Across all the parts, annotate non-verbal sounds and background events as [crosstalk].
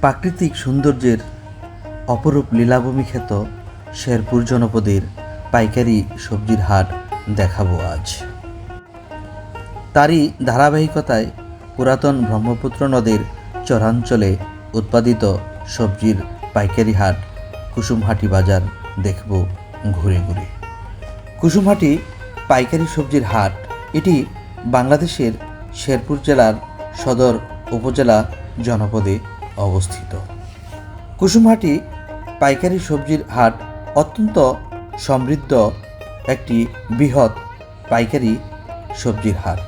প্রাকৃতিক সৌন্দর্যের অপরূপ লীলাভূমি খ্যাত শেরপুর জনপদের পাইকারি সবজির হাট দেখাবো আজ। তারই ধারাবাহিকতায় পুরাতন ব্রহ্মপুত্র নদের চরাঞ্চলে উৎপাদিত সবজির পাইকারি হাট কুসুমহাটি বাজার দেখব ঘুরে ঘুরে। কুসুমহাটি পাইকারি সবজির হাট, এটি বাংলাদেশের শেরপুর জেলার সদর উপজেলা জনপদে অবস্থিত। কুসুমহাটি পাইকারি সবজির হাট অত্যন্ত সমৃদ্ধ একটি বৃহৎ পাইকারি সবজির হাট।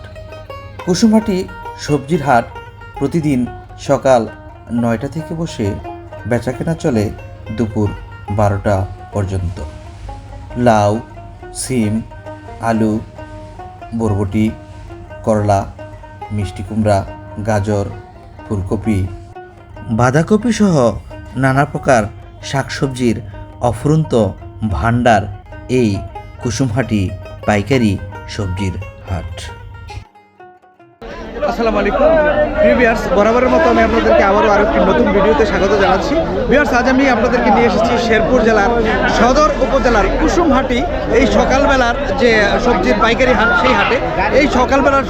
কুসুমহাটি সবজির হাট প্রতিদিন সকাল নয়টা থেকে বসে বেচাকেনা চলে দুপুর বারোটা পর্যন্ত। লাউ, সিম, আলু, বরবটি, করলা মিষ্টি কুমড়া, গাজর, ফুলকপি বাঁধাকপি সহ নানা প্রকার শাকসবজির অফুরন্ত ভাণ্ডার এই কুসুমহাটি পাইকারি সবজির হাট। আসসালামু আলাইকুম। ভিউয়ার্স বরাবরের মতো আমি আপনাদেরকে আবারও আরও একটি নতুন ভিডিওতে স্বাগত জানাচ্ছি। ভিউয়ার্স আজ আমি আপনাদেরকে নিয়ে এসেছি শেরপুর জেলার সদর উপজেলার কুসুমহাটি। এই সকালবেলার যে সবজির পাইকারি হাট, সেই হাটে। এই সকালবেলার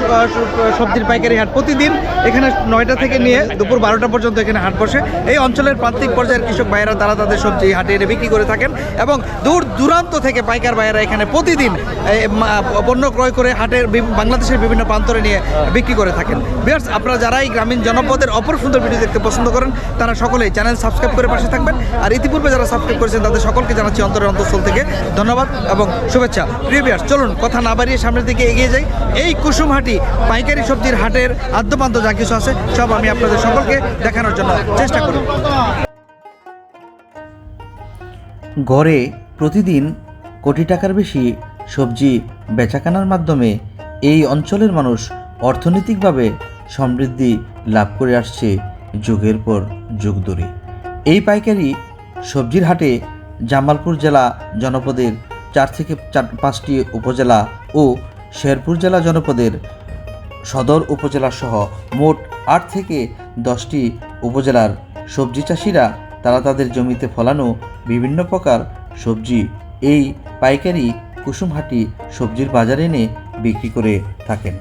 সবজির পাইকারি হাট প্রতিদিন এখানে নয়টা থেকে নিয়ে দুপুর বারোটা পর্যন্ত এখানে হাট বসে। এই অঞ্চলের প্রান্তিক পর্যায়ের কৃষক ভাইয়েরা, তারা তাদের সবজি হাটে এনে বিক্রি করে থাকেন এবং দূর দূরান্ত থেকে পাইকার ভাইয়েরা এখানে প্রতিদিন পণ্য ক্রয় করে হাটের বাংলাদেশের বিভিন্ন প্রান্তরে নিয়ে বিক্রি করে থাকেন। বিয়ার্স আপনারা যারা এই গ্রামীণ জনপদের অপর সুন্দর ভিডিও দেখতে পছন্দ করেন, তারা সকলেই চ্যানেল সাবস্ক্রাইব করে পাশে থাকবেন। আর ইতিপূর্বে যারা সাবস্ক্রাইব করেছেন, তাদের সকলকে জানাচ্ছি অন্তরের অন্তঃস্থল থেকে ধন্যবাদ এবং শুভেচ্ছা। প্রিয় বিয়ার্স চলুন কথা না বাড়িয়ে সামনের দিকে এগিয়ে যাই। এই কুসুমহাটি পাইকারি সবজির হাটের আদ্যপান্ত যা কিছু আছে, সব আমি আপনাদের সকলকে দেখানোর জন্য চেষ্টা করি। গড়ে প্রতিদিন কোটি টাকার বেশি সবজি বেচাকেনার মাধ্যমে এই অঞ্চলের মানুষ অর্থনৈতিকভাবে সমৃদ্ধি লাভ করে আসছে যুগের পর যুগ ধরে। এই পাইকারি সবজির হাটে জামালপুর জেলা জনপদের চার থেকে চার, পাঁচটি উপজেলা ও শেরপুর জেলা জনপদের সদর উপজেলা সহ মোট আট থেকে দশটি উপজেলার সবজি চাষিরা তারা তাদের জমিতে ফলানো বিভিন্ন প্রকার সবজি এই পাইকারি কুসুমহাটি সবজির বাজারে এনে বিক্রি করে থাকেন।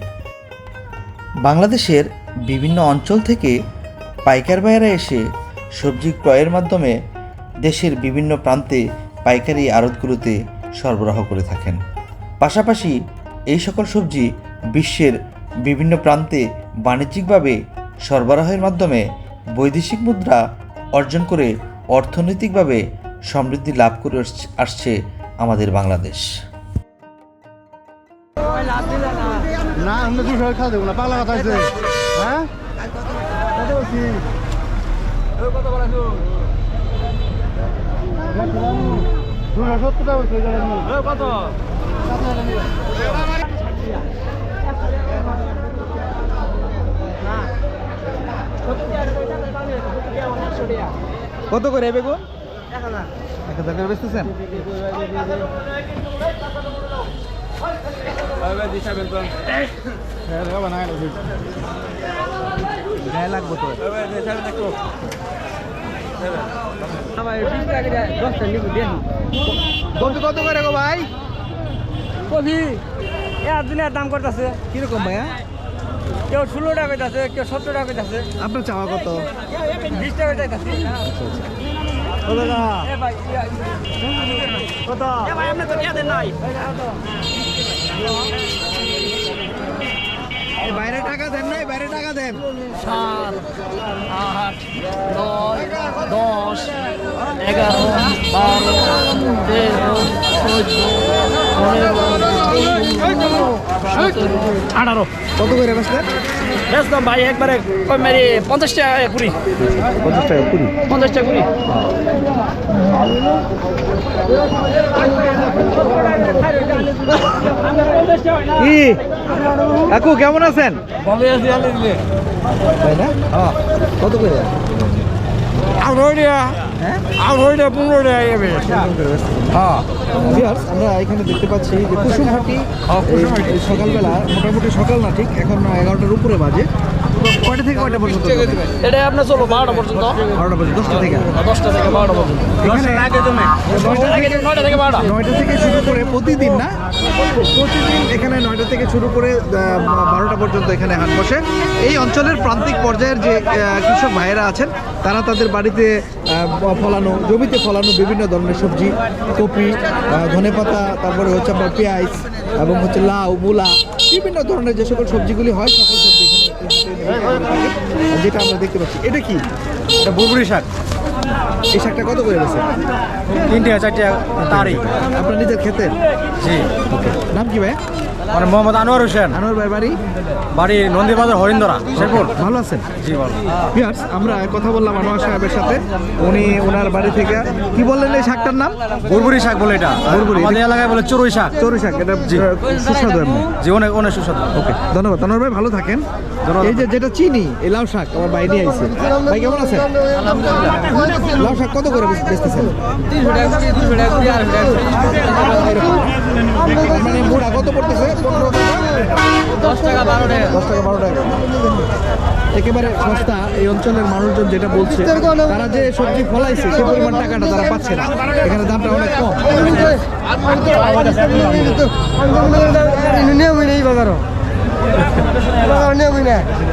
বাংলাদেশের বিভিন্ন অঞ্চল থেকে পাইকার ভাইয়েরা এসে সবজি ক্রয়ের মাধ্যমে দেশের বিভিন্ন প্রান্তে পাইকারি আড়তগুলোতে সরবরাহ করে থাকেন। পাশাপাশি এই সকল সবজি বিশ্বের বিভিন্ন প্রান্তে বাণিজ্যিকভাবে সরবরাহের মাধ্যমে বৈদেশিক মুদ্রা অর্জন করে অর্থনৈতিকভাবে সমৃদ্ধি লাভ করে আসছে- আসছে আমাদের বাংলাদেশ। না আমরা দুশো খাওয়া দেবো না পাগলা কথা হয়েছে হ্যাঁ? কত বলছি। দুশো সত্তর টাকা বলছি কত কত করে বেগুন এক হাজার করে বেচতেছেন? গায়ে লাগবো তো কপি কত করে গো ভাই? কফি এক দিনের দাম করতেছে। কীরকম ভাইয়া কেউ ষোলো টাকা কইতাছে কেউ সত্তর টাকা কইতাছে। আপনার চাওয়া কত? বিশ টাকা কত ভাই তো নাই। বাইরে টাকা দেন নাই বাইরে টাকা দেন। সাত আট নয় দশ এগারো বারো তেরো চোদ্দ পনেরো সতেরো আঠারো। কত করে বেচলেন? বেচলাম ভাই একবারে মেরে পঞ্চাশ টাকা কুড়ি। পঞ্চাশ টাকা কুড়ি? পঞ্চাশ টাকা কুড়ি। কি কাকু কেমন আছেন? হ্যাঁ। কত করে? আঠারো টাকা হ্যাঁ আঠারো টাকা পনেরো টাকা হ্যাঁ। Viewers, আমরা এখানে দেখতে পাচ্ছি যে কুসুমহাটি হ্যাঁ, সকালবেলা মোটামুটি সকাল না ঠিক এখন এগারোটার উপরে বাজে। কয়টা থেকে কয়টা পর্যন্ত? এটা আপনার চলো বারোটা পর্যন্ত। বারোটা পর্যন্ত দশটা থেকে? দশটা থেকে বারোটা পর্যন্ত। নয়টা থেকে বারোটা। নয়টা থেকে শুরু করে প্রতিদিন না? প্রতিদিন এখানে নয়টা থেকে শুরু করে বারোটা পর্যন্ত এখানে হাট বসে। এই অঞ্চলের প্রান্তিক পর্যায়ের যে কৃষক ভাইয়েরা আছেন তারা তাদের বাড়িতে ফলানো জমিতে ফলানো বিভিন্ন ধরনের সবজি কপি ধনেপাতা তারপরে হচ্ছে আপনার পেঁয়াজ এবং হচ্ছে লাউ মূলা বিভিন্ন ধরনের যে সকল সবজিগুলি হয় সকল যেটা আমরা দেখতে পাচ্ছি এটা কি? এটা বুরবুরি শাক। এই শাকটা কত করে গেছে তিনটে চারটে তারি আপনার নিজের খেতে? জি। নাম কি ভাই? মানে মোহাম্মদ আনোয়ার হোসেন। আনোয়ার ভাই বাড়ি? বাড়ি নন্দীবাজার হরিন্দরা শেরপুর। ভালো আছেন? জি বল ভিউয়ার্স আমরা কথা বললাম আনোয়ার সাহেবের সাথে। উনি ওনার বাড়ি থেকে কি বললেন এই শাকটার নাম? বুরবুরি শাক বলে এটা। বুরবুরি। আমাদের এলাকায় বলে চড়ুই শাক। চরু শাক এটা সুস্বাদু জি অনেক অনেক সুস্বাদু। ওকে ধন্যবাদ। আনোয়ার ভাই ভালো থাকেন। এই যে যেটা চিনি এই লাউ শাক আমার ভাই নিয়ে আইছে। ভাই কেমন আছেন লাউ শাক কত করে বেচতেছেন? মানে মুড়া কত পড়তেছে? দশ টাকা বারো টাকা। দশ টাকা বারো টাকা। একেবারে সস্তা এই অঞ্চলের মানুষজন যেটা বলছে তারা যে সবজি ফলাইছে সে পরিমাণ টাকাটা তারা পাচ্ছে না। এখানে দামটা অনেক কম। নিয়ম নেই বাজার না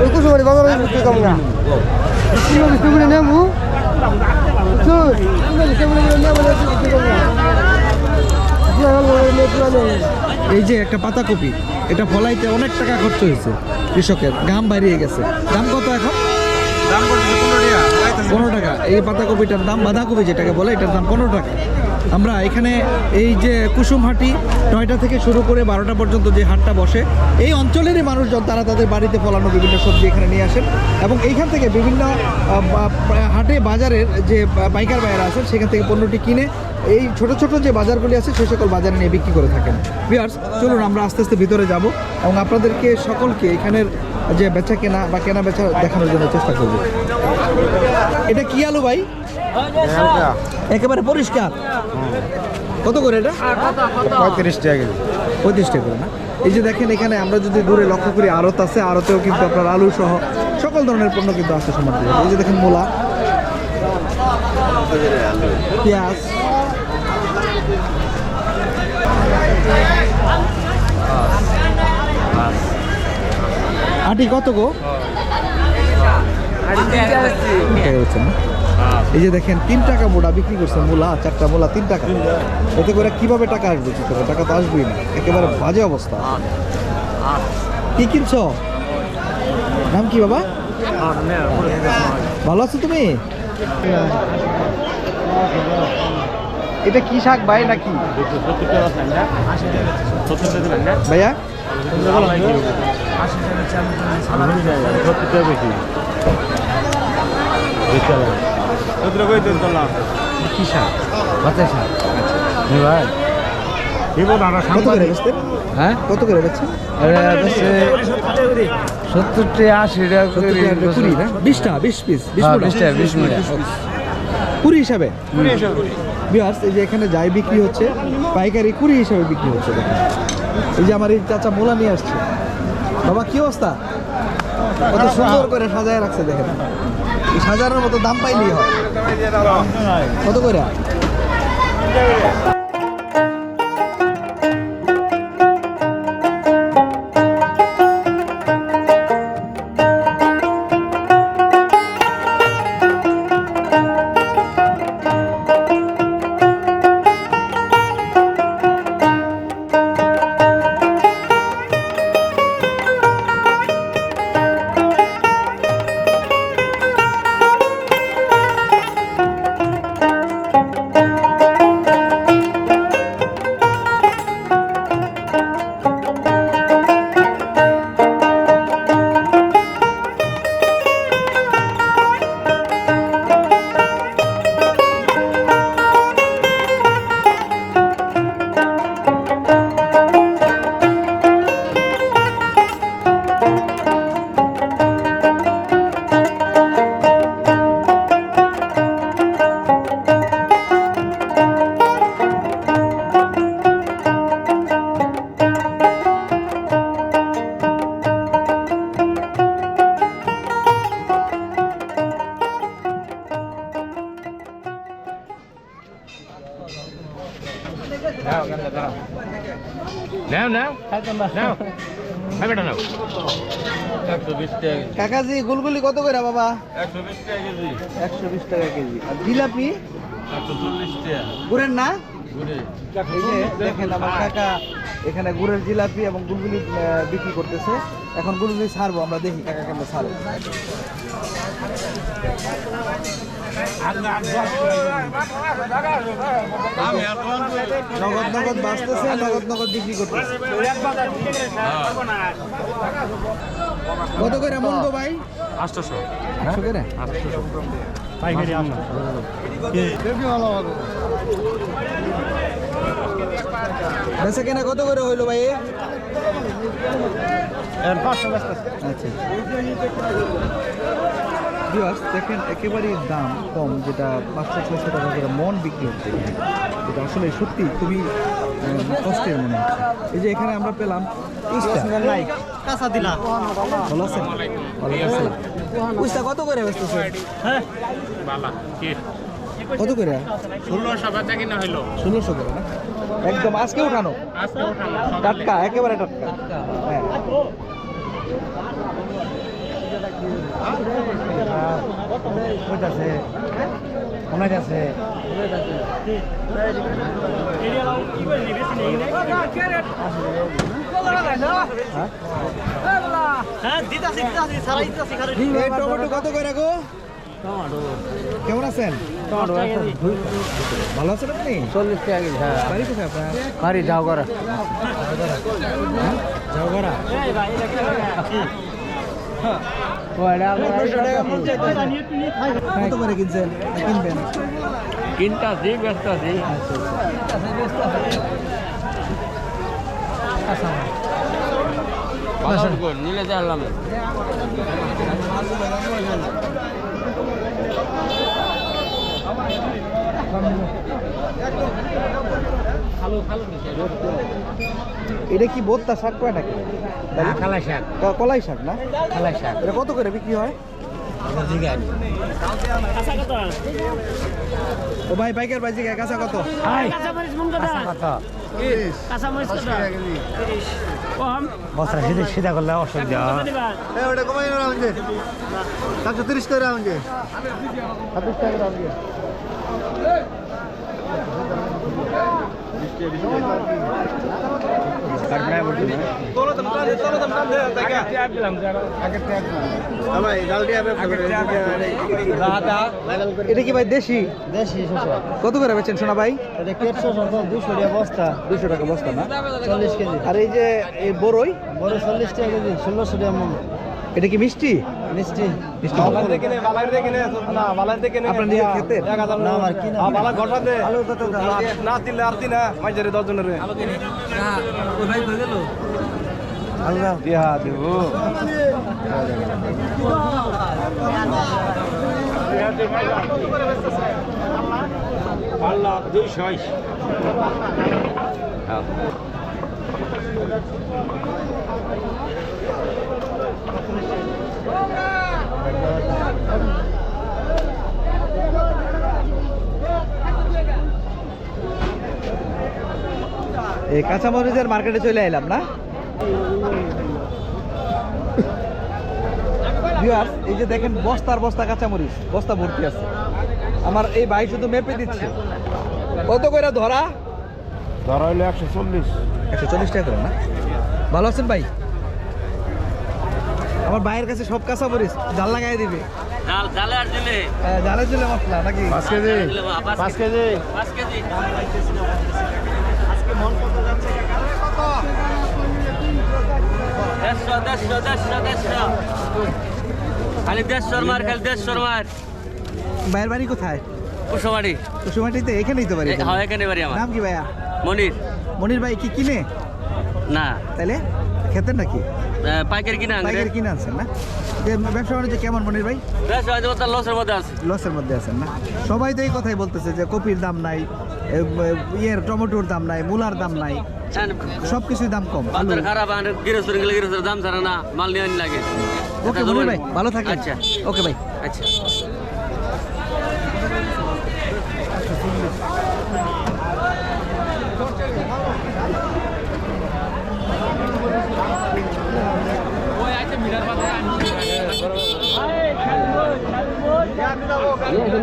ওই কুসুমারি বাজার বিক্রি কম না এই যে একটা পাতাকপি এটা ফলাইতে অনেক টাকা খরচ হয়েছে কৃষকের গাম বাড়িয়ে গেছে। দাম কত এখন? পনেরো টাকা। এই পাতাকপিটার দাম বাঁধাকপি যেটাকে বলে এটার দাম পনেরো টাকা। আমরা এখানে এই যে কুসুমহাটি নয়টা থেকে শুরু করে বারোটা পর্যন্ত যে হাটটা বসে এই অঞ্চলেরই মানুষজন তারা তাদের বাড়িতে ফলানো বিভিন্ন সবজি এখানে নিয়ে আসেন এবং এইখান থেকে বিভিন্ন হাটে বাজারের যে পাইকার বাইরা আছেন সেখান থেকে পণ্যটি কিনে এই ছোট ছোট যে বাজারগুলি আছে সেই সকল বাজারে নিয়ে বিক্রি করে থাকেন। বিয়ার্স চলুন আমরা আস্তে আস্তে ভিতরে যাব এবং আপনাদেরকে সকলকে এখানের যে বেচা কেনা বা কেনা বেচা দেখানোর জন্য চেষ্টা করব। এটা কি আলু ভাই? একেবারে পরিষ্কার। কত করে এটা? পঁয়ত্রিশ টাকা কেজি। পঁয়ত্রিশ টাকা করে না? এই যে দেখেন এখানে আমরা যদি দূরে লক্ষ্য করি আড়ত আছে আড়তেও কিন্তু আপনার আলু সহ সকল ধরনের পণ্য কিন্তু আছে সমাপ্ত এই যে দেখেন মোলা পেঁয়াজ আটি কত গো? না এই যে দেখেন, তিন টাকা মোটা বিক্রি করছে, মূলা, চারটা মোলা, তিন টাকা। এতে করে কীভাবে টাকা আসবে কি করে? টাকা তো আসবেই না। একেবারে বাজে অবস্থা। কি কিনছ? নাম কি বাবা? ভালো আছো তুমি? এটা কি শাক ভাই নাকি? ভাইয়া? কি শাক বাচ্চা শাক কত করে বেচতেন? হ্যাঁ? কত করে বেচছেন? আশি কুড়ি না? বিশ বিশ পিস বিশ হ্যাঁ, বিশ কুড়ি হিসাবে? বিয়ার্স এই যে এখানে যাই বিক্রি হচ্ছে পাইকারি কুড়ি হিসাবে বিক্রি হচ্ছে এই যে আমার এই চাচা মোলা নিয়ে আসছে। বাবা কি অবস্থা? কত সুন্দর করে সাজায় রাখছে দেখেন। এই হাজারের মতো দাম পাইলেই হয়। কত করে কত করে বাবা? একশো বিশ টাকা কেজি। একশো বিশ টাকা কেজি। আর জিলাপি? গুড়ের না? দেখেন আমার কাকা এখানে গুড়ের জিলাপি এবং গুলগুলি বিক্রি করতেছে। এখন গুলগুলি ছাড়বো আমরা দেখি কাকা কেমন ছাড়বো নগদ নগদ বাঁচতেছে নগদ নগদ বিক্রি করতেছে। কত করে মন গো ভাই? আটশোশো একশো করে? বেচা কেনা কত করে হইল ভাই? পাঁচশো আচ্ছা। ভিউয়ার্স দেখেন একেবারেই দাম কম যেটা পাঁচশো ছশো টাকা করে মন বিক্রি হচ্ছে। এটা আসলে সত্যি খুবই কষ্টের মনে হচ্ছে। এই যে এখানে আমরা পেলাম উস্তা নাই কাঁচা দিলা। ভালো আছেন? উস্তা কত করে বালা কি? কত করে? ষোলোশো বাচ্চা কিনা হইল। ষোলোশো করে না? একদম আজকে উঠানো? টাটকা একেবারে টাটকা। হ্যাঁ। আছে। অনেক আছে। এই টমেটো কত করে গো কেমন আছেন চল্লিশ টাকা হ্যাঁ বাড়ি কোথায় আপনার কিনছেন কিনবেন কিনতে আসি ব্যস্ত আছি নিলে এটা কি বোত্তা শাক কয় টাকা খালাই শাক। ক- কলাই শাক না? খালাই শাক। এটা কত করে বিক্রি হয়? ও ভাই বাইকের বাইজি কাঁচা কত? সিধা করলে অসুবিধা। সাতশো তিরিশ করে আমাকে ছাব্বিশ টাকা করে আমাকে এটা কি ভাই দেশি? দেশি কত করে বেচেন সোনা ভাই? দুশো টাকা বস্তা। দুশো টাকা বস্তা না? চল্লিশ কেজি। আর এই যে এই বড়ই? বড় চল্লিশ টাকা কেজি ষোলোশো টাকা মন। এটা কি মিষ্টি? মিষ্টি। মিষ্টি আপনার নিজের ক্ষেতের না আমার কিনা আলু কত আলু। দাও। পাল্লা দুইশো এই কাঁচামরিচের মার্কেটে চলে এলাম না? এই যে দেখেন বস্তার বস্তা কাঁচামরিচ বস্তা ভর্তি আছে। আমার এই ভাই শুধু মেপে দিচ্ছে। কত করে ধরা? ধরা হইল একশো চল্লিশ। একশো চল্লিশ টাকা করে না? ভালো আছেন ভাই? আমার ভাইয়ের কাছে সব কাঁচামরিচ জাল লাগাই দিবে। জাল জালে আর দিলে? জালে দিলে মশলা নাকি? পাঁচ কেজি। পাঁচ কেজি। পাঁচ কেজি। দেড়শো দেড়শো দেড়শো দেড়শো। খালি দেড়শোর মার খালি দেড়শোর মার। ভাইয়ের বাড়ি কোথায়? কুশোবাড়ি কুসুমাটিতে এখানেই তো বাড়ি হ্যাঁ এখানে বাড়ি আমার। নাম কি ভাইয়া? মনির। মনির ভাই কি কিনে? না। তাইলে? খেতেন নাকি? পাইকারি কিনা পাইকারি কিনা আনছেন না? যে ব্যবসা বাণিজ্য কেমন মনির ভাই? লসের মধ্যে আছে। লসের মধ্যে আছেন না? সবাই তো এই কথাই বলতেছে যে কপির দাম নাই ইয়ের টমেটোর দাম নাই মূলার দাম নাই সব কিছুর দাম কম। বাজার খারাপ আর গিরস্ত গেলে গিরস্তের দাম ছাড়া না মাল নিয়ে লাগে। ওকে ভাই ভালো থাকে আচ্ছা। ওকে ভাই। আচ্ছা খালি দেড়শো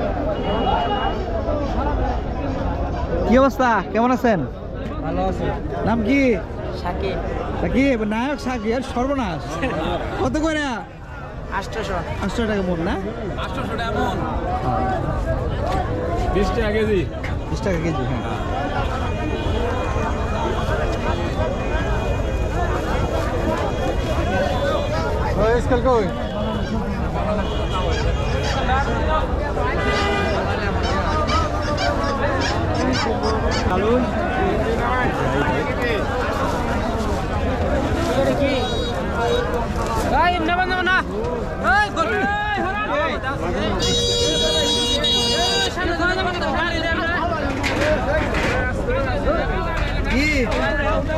কি অবস্থা? কেমন আছেন? ভালো আছে। নাম কি? সাকিব। কি নায়ক সাকির সর্বনাশ। কত করে? আষ্টশো আটশো টাকা মন না? বিশ টাকা কেজি। বিশ টাকা কেজি হ্যাঁ। স্কেল কই এই নেবা নেবা না এই গল এই সামনে ধরে নেবা না গাড়ি দেবে কি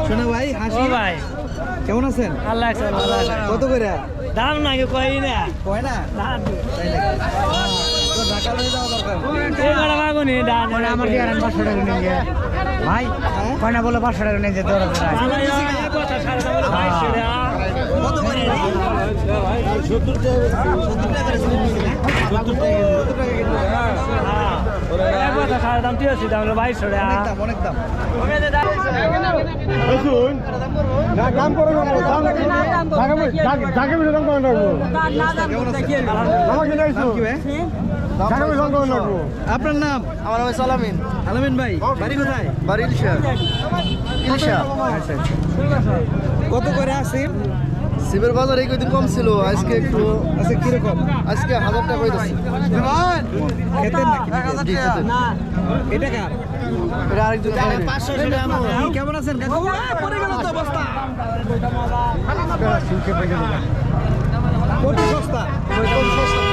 শোনো ভাই হাসি? ভাই। কেমন আছেন? আল্লাহ কত করে? দাম নাকি কই না? কয় না? দাম তাই নাকি? তো ঢাকা লয়ে যাওয়া দরকার এই বড় মাগুনি দাম আমার কি আর 500 টাকা নিয়ে যায় ভাই কয়না বলে 500 টাকা নিয়ে যেতে দাম করে দাম আমাকে আপনার নাম? আমার নাম সালামিন আলামিন। ভাই বাড়ি কোথায়? বাড়ি ইলিশা। ইলিশা। আচ্ছা কত করে আসিম শিবের বাজার এই কদিন কম ছিল আজকে একটু আচ্ছা কীরকম? আজকে হাজার টাকা হইতেছে। খেতেন নাকি এটা কার? এটা আরেকজন কি, কেমন আছেন পড়ে গেল তো অবস্থা। সস্তা? সস্তা।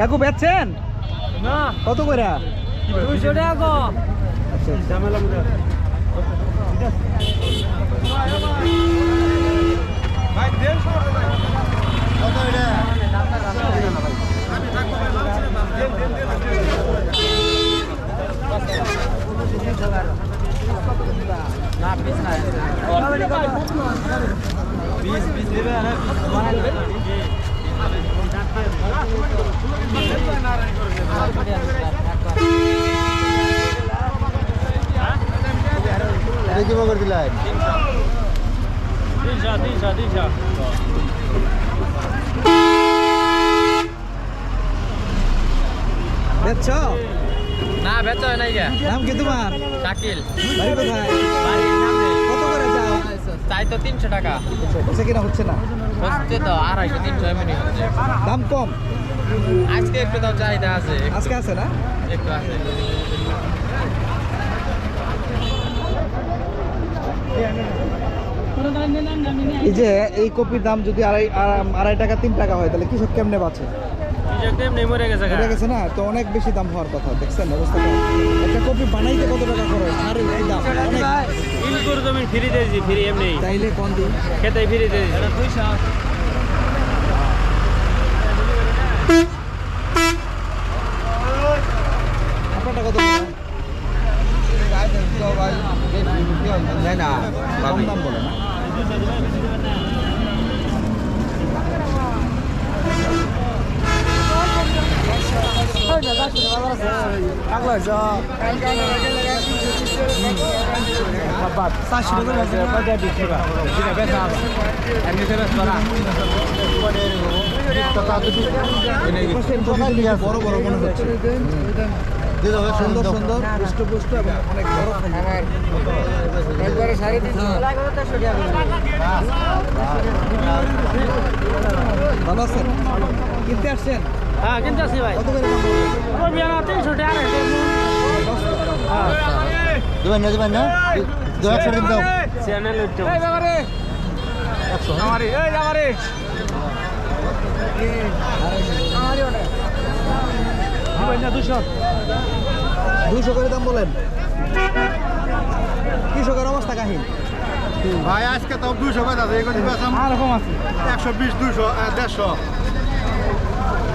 কাকু বেচছেন না কত করে দুইশো টাকা গো এটা কি করে দিলাই দুইশো দুইশো দুইশো বেচছ? না বেচা হয় নাই নাম কি তোমার? শাকিল। বাড়ি কোথায়? বাড়ির সামনে কত করে যাও চাই তো তিনশো টাকা। হচ্ছে কিনা হচ্ছে না? হচ্ছে তো আড়াইশো তিনশো এমনি হচ্ছে। দাম কম? আজকে একটু দাম চাহিদা আছে। আজকে আছে না? একটু আছে। এই যে এই কপির দাম যদি আড়াই আড়াই- টাকা তিন টাকা হয় তাহলে কৃষক কেমনে বাঁচে? মরে গেছে এটা গেছে না তো অনেক বেশি দাম হওয়ার কথা দেখছেন অবস্থাটা একটা কপি বানাইতে কত টাকা খরচ? আর এই দাম অনেক। ইল করে জমি ফ্রি দিয়েছি ফ্রি এমনি। তাইলে কোন দিন? খেতে ফ্রি দিয়েছি দুইশো আপনারটা কত তাই না কম দাম বলে না? বড় বড় মনে হচ্ছে সুন্দর সুন্দর পুষ্ট এবং অনেক বড় একবারে সাড়ে তিনশো ভালো আছেন। কিনতে আসছেন? হ্যাঁ কিনতে আসি ভাই। তিনশো টাকা দেবেন না দেবেন না? দু একশো দিন দাও। চ্যানেল উঠতে দুশো। করে দাম বলেন। কৃষকের অবস্থা কাহিনী। ভাই আজকে তো দুশো কথা একশো বিশ দুশো দেড়শো।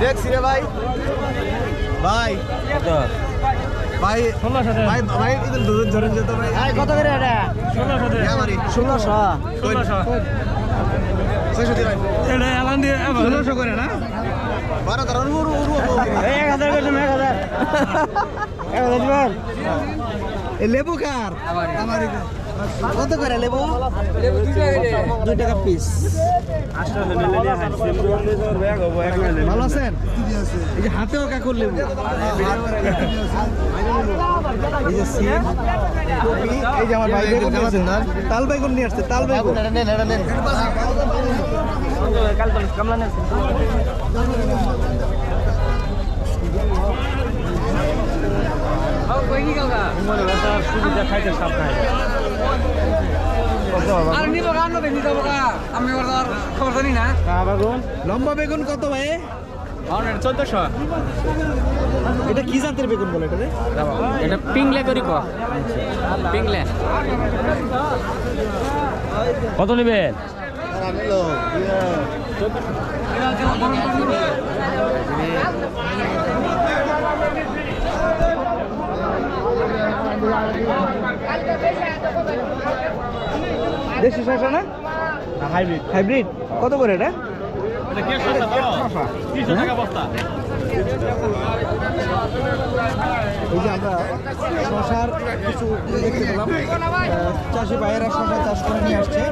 দেখছি রে ভাই। ভাই। ভাই ভাই ভাই কিন্তু দূর ধরে যেত ভাই। কত করে এটা? আমারই ষোলোশো। ছয়শো দিন ষোলোশো করে না? বারো কারণ এক হাজার করে এক হাজার। [laughs] এক হাজার এ লেবু কার? আমারই কত করে লেবু? দুই টাকা পিস ভালো আছেন? এই যে হাতেও কাকুর লেবু। এই যে সিম। কপি এই যে আমার ভাই বেগুন নিয়ে আসছে। তাল বেগুন নিয়ে আসছে তাল বেগুন। আর নিব গান নবে নিতে আমি খবর জানি না। লম্বা বেগুন কত ভাই? চোদ্দশো। এটা কি জাতের বেগুন বলে এটা এটা পিংলে করি পিংলে। কত নেবেন দেশি শসা না? হাইব্রিড। হাইব্রিড? কত করে এটা? এই যে আমরা শশার কিছু দেখতে পেলাম। চাষি ভাইয়েরা শশা চাষ করে নিয়ে আসছে।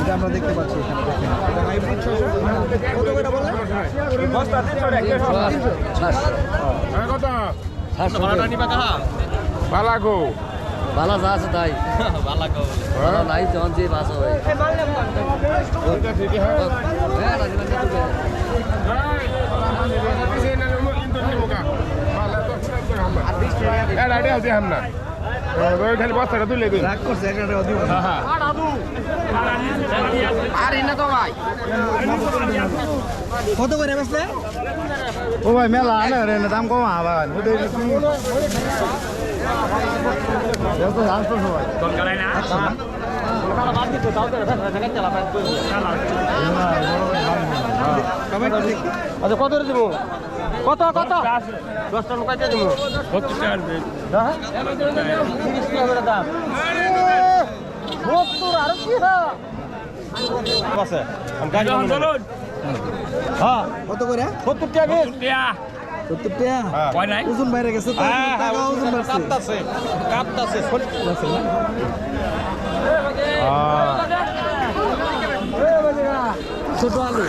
এটা আমরা দেখতে পাচ্ছি এখানে। দেখেন। এটা হাইব্রিড শশা কত করে বললেন? বালাগো। ভালো যা আছে তাই। ভালো নাই যখন যে বাস হয়। খালি বস্তাটা তুলে দিন তো ভাই কত করে বেসলে ও ভাই মেলা আনে দাম কম আবার সবাই টমেটো দেখি আচ্ছা কত দিব কত কত দশটা লোক দিব তিরিশ টাকা দাম সত্তর আর কি হ্যাঁ কত করে সত্তর টাকা সত্তর টাকা ওজন বাইরে গেছে তো টাকা ওজন বাড়ছে। ছোট আলু।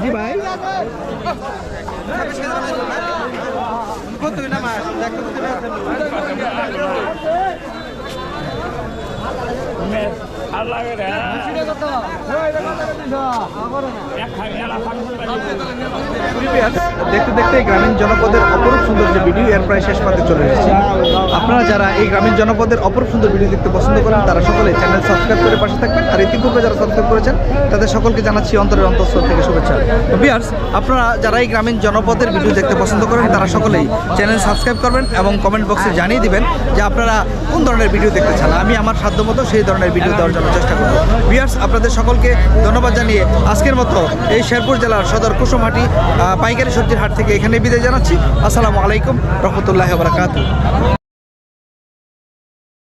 জি ভাই। কত দেখতে দেখতে গ্রামীণ জনপদের অপরূপ সুন্দর যে ভিডিও, এর প্রায় শেষ পর্যায়ে চলে এসেছি। আপনারা যারা এই গ্রামীণ জনপদের অপরূপ সুন্দর ভিডিও দেখতে পছন্দ করেন, তারা সকলে চ্যানেল সাবস্ক্রাইব করে পাশে থাকবেন। আর ইতিপূর্বে যারা সাবস্ক্রাইব করেছেন, তাদের সকলকে জানাচ্ছি অন্তরের অন্তঃস্থল থেকে শুভেচ্ছা। বিয়ার্স আপনারা যারা এই গ্রামীণ জনপদের ভিডিও দেখতে পছন্দ করেন, তারা সকলেই চ্যানেল সাবস্ক্রাইব করবেন এবং কমেন্ট বক্সে জানিয়ে দিবেন যে আপনারা কোন ধরনের ভিডিও দেখতে চান। আমি, আমার সাধ্যমতো সেই ধরনের ভিডিও দেওয়ার জন্য চেষ্টা করব। ভিয়ার্স আপনাদের সকলকে ধন্যবাদ জানিয়ে আজকের মতো এই শেরপুর জেলার সদর কুসুমহাটি আহ, পাইকারি সবজির হাট থেকে এখানে বিদায় জানাচ্ছি। আসসালামু আলাইকুম রহমতুল্লাহ বারাকাতু